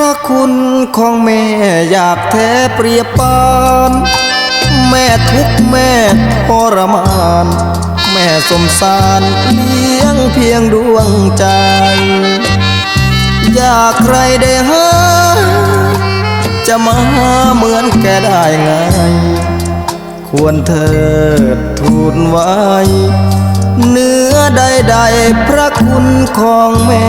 ระคุณของแม่อยากแท้เปรียบปาน แม่ทุกแม่ทรมาน แม่สมสารเลี้ยงเพียงดวงใจ อยากใครได้หาจะมาเหมือนแกได้ไง ควรเถิดทูลไว้เนื้อใดๆพระคุณของแม่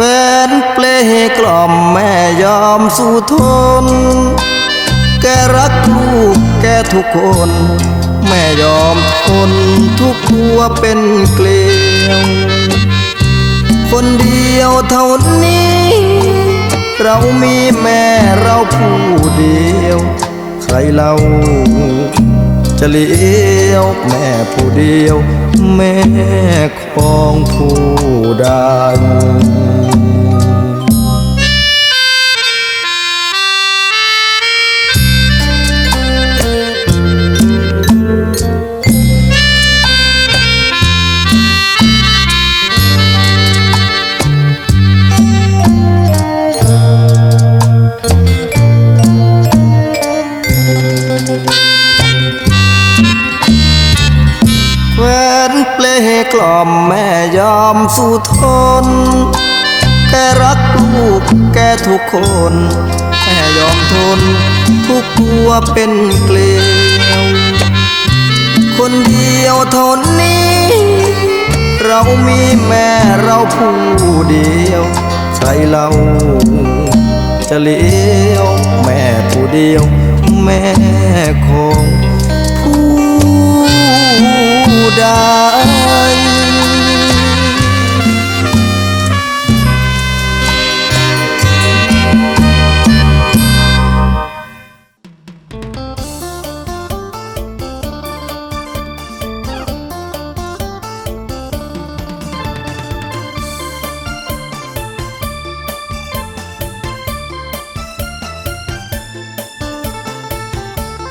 แฟนเปลกล่อมแม่ยอมสู้ทน แกรักลูกแกทุกคน แม่ยอมทนทุกทัวเป็นเกลียว คนเดียวเท่านี้ เรามีแม่เราผู้เดียว ใครเราจะเลี้ยวแม่ผู้เดียว แม่ของผู้ใด กล่อมแม่ยอมสู้ทน แกรักลูกแกทุกคนแม่ยอมทน ทุกตัวเป็นเกลียวคนเดียวเท่านี้ เรามีแม่เราผู้เดียวใครเราจะเลี้ยว แม่ผู้เดียว แม่ของ